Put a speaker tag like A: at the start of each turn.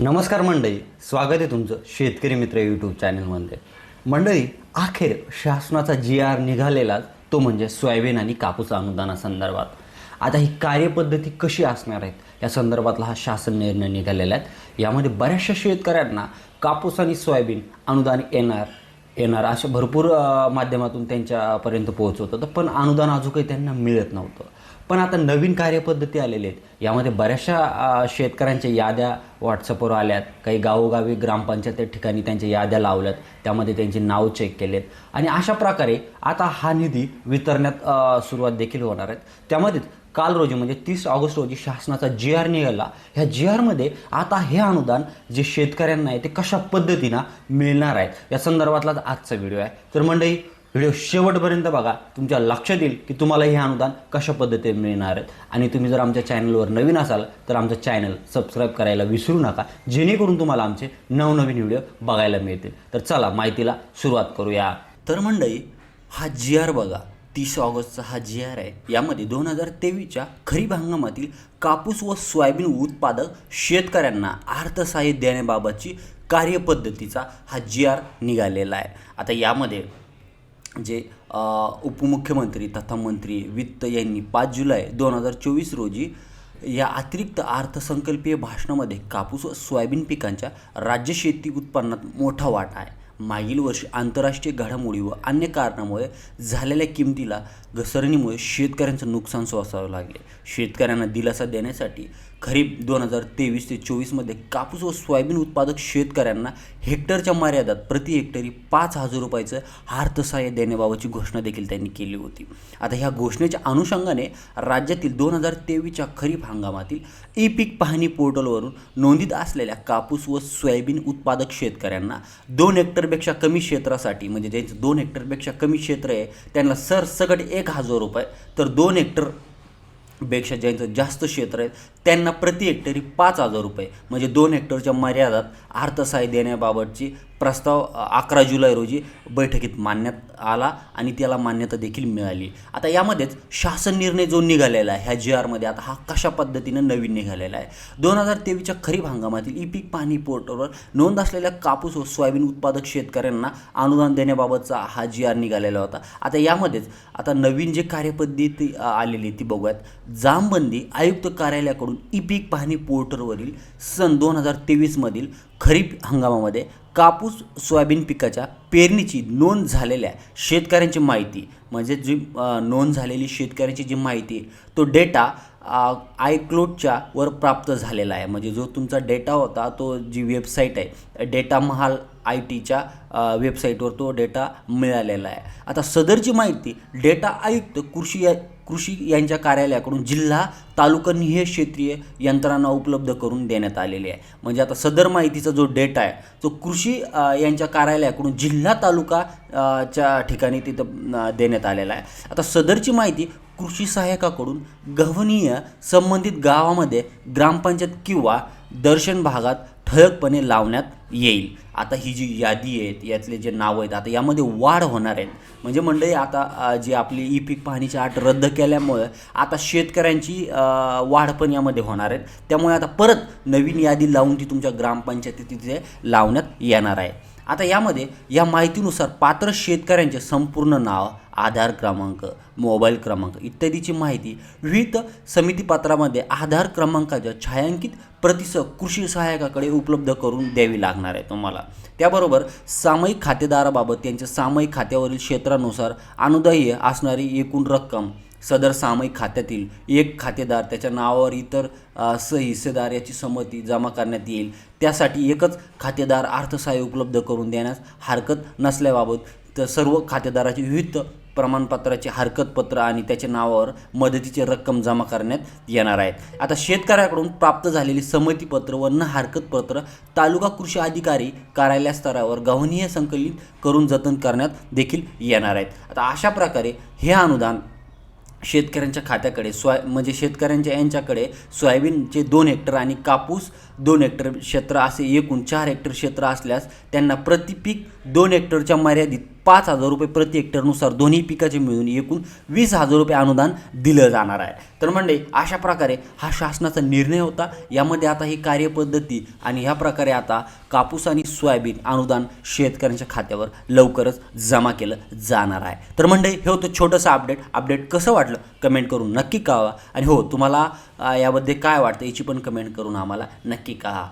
A: नमस्कार मंडळी स्वागत आहे तुमचं शेतकरी मित्र यूट्यूब चॅनलमध्ये. मंडळी अखेर शासनाचा जी आर निघालेला तो म्हणजे सोयाबीन आणि कापूस अनुदानासंदर्भात. आता ही कार्यपद्धती कशी असणार आहेत? या संदर्भातला हा शासन निर्णय निघालेला आहे. यामध्ये बऱ्याचशा शेतकऱ्यांना कापूस आणि सोयाबीन अनुदान येणार येणार अशा भरपूर माध्यमातून त्यांच्यापर्यंत पोहोचवत होतं. पण अनुदान अजून काही त्यांना मिळत नव्हतं. पण आता नवीन कार्यपद्धती आलेल्या आहेत. यामध्ये बऱ्याचशा शेतकऱ्यांच्या याद्या व्हॉट्सअपवर आल्यात. काही गावोगावी ग्रामपंचायत ठिकाणी त्यांच्या याद्या लावल्यात. त्यामध्ये त्यांचे नाव चेक केलेत. आणि अशा प्रकारे आता हा निधी वितरण्यात सुरुवात देखील होणार आहेत त्यामध्येच काल रोजी म्हणजे तीस ऑगस्ट रोजी शासनाचा जी आर निघाला. ह्या जी आरमध्ये आता हे अनुदान जे शेतकऱ्यांना आहे ते कशा पद्धतीनं मिळणार आहेत या संदर्भातला आजचा व्हिडिओ आहे. तर मंडळी व्हिडिओ शेवटपर्यंत बघा. तुमच्या लक्षात येईल की तुम्हाला हे अनुदान कशा पद्धतीने मिळणार आहेत. आणि तुम्ही जर आमच्या चॅनलवर नवीन असाल तर आमचं चॅनल सबस्क्राईब करायला विसरू नका. जेणेकरून तुम्हाला आमचे नवनवीन व्हिडिओ बघायला मिळतील. तर चला माहितीला सुरुवात करूया. तर मंडळी हा जी आर बघा. तीस ऑगस्टचा हा जी आर आहे. यामध्ये दोन हजार तेवीसच्या खरीप हंगामातील कापूस व सोयाबीन उत्पादक शेतकऱ्यांना अर्थसहाय्य देण्याबाबतची कार्यपद्धतीचा हा जी आर निघालेला आहे. आता यामध्ये जे उपमुख्यमंत्री तथा मंत्री वित्त यांनी पाच जुलै दोन हजार चोवीस रोजी या अतिरिक्त अर्थसंकल्पीय भाषणामध्ये कापूस व सोयाबीन पिकांच्या राज्य शेती उत्पन्नात मोठा वाटा आहे. मागील वर्षी आंतरराष्ट्रीय घडामोडी व अन्य कारणामुळे झालेल्या किमतीला घसरणीमुळे शेतकऱ्यांचं नुकसान सोसावं लागले. शेतकऱ्यांना दिलासा देण्यासाठी खरीप दोन हजार तेवीस ते चोवीसमध्ये कापूस व सोयाबीन उत्पादक शेतकऱ्यांना हेक्टरच्या मर्यादात प्रति हेक्टरी पाच हजार रुपयाचं अर्थसहाय्य देण्याबाबतची घोषणा देखील त्यांनी केली होती. आता ह्या घोषणेच्या अनुषंगाने राज्यातील दोन हजार तेवीसच्या खरीप हंगामातील ई पीक पाहणी पोर्टलवरून नोंदीत असलेल्या कापूस व सोयाबीन उत्पादक शेतकऱ्यांना दोन हेक्टर हेक्टरपेक्षा कमी क्षेत्रासाठी म्हणजे ज्यांचं दोन हेक्टरपेक्षा कमी क्षेत्र आहे त्यांना सरसकट एक हजार रुपये तर दोन हेक्टरपेक्षा ज्यांचं जास्त क्षेत्र आहे त्यांना प्रति हेक्टरी पाच हजार रुपये. म्हणजे दोन हेक्टरच्या मर्यादात अर्थसहाय्य देण्याबाबतची प्रस्ताव अकरा जुलै रोजी बैठकीत मांडण्यात आला आणि त्याला मान्यता देखील मिळाली. आता यामध्येच शासन निर्णय जो निघालेला आहे ह्या जी आरमध्ये आता हा कशा पद्धतीनं नवीन निघालेला आहे? दोन हजार तेवीसच्या खरीप हंगामातील ई पीक पाहणी पोर्टलवर नोंद असलेल्या कापूस व सोयाबीन उत्पादक शेतकऱ्यांना अनुदान देण्याबाबतचा हा जी आर निघालेला होता. आता यामध्येच आता नवीन जे कार्यपद्धती आलेली ती बघूयात. जामबंदी आयुक्त कार्यालयाकडून ई पीक पाहणी पोर्टलवरील सन दोन हजार तेवीसमधील खरीप हंगामामध्ये कापूस सोयाबीन पिकाच्या पेरणीची नोंद झालेल्या शेतकऱ्यांची माहिती म्हणजे जी नोंद झालेली शेतकऱ्यांची जी माहिती तो डेटा आयक्लोडच्या वर प्राप्त झालेला आहे. म्हणजे जो तुमचा डेटा होता तो जी वेबसाईट आहे डेटा महाल आय टीच्या वेबसाईटवर तो डेटा मिळालेला आहे. आता सदरची माहिती डेटा आयुक्त कृषी कृषी यांच्या कार्यालयाकडून जिल्हा तालुकानिहाय क्षेत्रीय यंत्रणा उपलब्ध करून देण्यात आलेली आहे. म्हणजे आता सदर माहितीचा जो डेटा आहे तो कृषी यांच्या कार्यालयाकडून जिल्हा तालुका च्या ठिकाणी तिथं देण्यात आलेला आहे. आता सदरची माहिती कृषी सहाय्यकाकडून गव्हनीय संबंधित गावामध्ये ग्रामपंचायत किंवा दर्शन भागात ठळकपणे लावण्यात येईल. आता ही जी यादी आहेत यातले जे नावं आहेत आता यामध्ये वाढ होणार आहेत. म्हणजे मंडळी आता जी आपली ई पीक पाहणीची आट रद्द केल्यामुळं आता शेतकऱ्यांची वाढ पण यामध्ये होणार आहेत त्यामुळे आता परत नवीन यादी लावून ती तुमच्या ग्रामपंचायती तिथे लावण्यात येणार आहे. आता यामध्ये या माहितीनुसार पात्र शेतकऱ्यांचे संपूर्ण नाव आधार क्रमांक मोबाईल क्रमांक इत्यादीची माहिती विविध समितीपत्रामध्ये आधार क्रमांकाच्या छायांकित प्रतिस कृषी सहाय्यकाकडे उपलब्ध करून द्यावी लागणार आहे तुम्हाला. त्याबरोबर सामायिक खातेदाराबाबत त्यांच्या सामायिक खात्यावरील क्षेत्रानुसार अनुदाय्य असणारी एकूण रक्कम सदर सामायिक खात्यातील एक खातेदार त्याच्या नावावर इतर अ, याची संमती जमा करण्यात येईल. त्यासाठी एकच खातेदार अर्थसहाय्य उपलब्ध करून देण्यास हरकत नसल्याबाबत तर सर्व खातेदाराची विविध प्रमाणपत्राचे हरकतपत्र आणि त्याच्या नावावर मदतीची रक्कम जमा करण्यात येणार आहेत आता शेतकऱ्याकडून प्राप्त झालेली संमतीपत्र व न हरकतपत्र तालुका कृषी अधिकारी कार्यालय स्तरावर गव्हनीय संकलित करून जतन करण्यात देखील येणार आहेत. आता अशा प्रकारे हे अनुदान शेतकऱ्यांच्या खात्याकडे सोया म्हणजे शेतकऱ्यांच्या यांच्याकडे सोयाबीनचे दोन हेक्टर आणि कापूस दोन हेक्टर क्षेत्र असे एकूण चार हेक्टर क्षेत्र असल्यास त्यांना प्रति पीक दोन हेक्टरच्या मर्यादित पाच हजार रुपये प्रति हेक्टरनुसार दोन्ही पिकाचे मिळून एकूण वीस हजार रुपये अनुदान दिलं जाणार आहे. तर म्हणजे अशा प्रकारे हा शासनाचा निर्णय होता. यामध्ये आता ही कार्यपद्धती आणि ह्या प्रकारे आता कापूस आणि सोयाबीन अनुदान शेतकऱ्यांच्या खात्यावर लवकरच जमा केलं जाणार आहे. तर म्हणजे हे होतं छोटंसं अपडेट. अपडेट कसं वाटलं कमेंट करून नक्की कळवा. आणि हो तुम्हाला यामध्ये काय वाटतं याची पण कमेंट करून आम्हाला नक्की कळा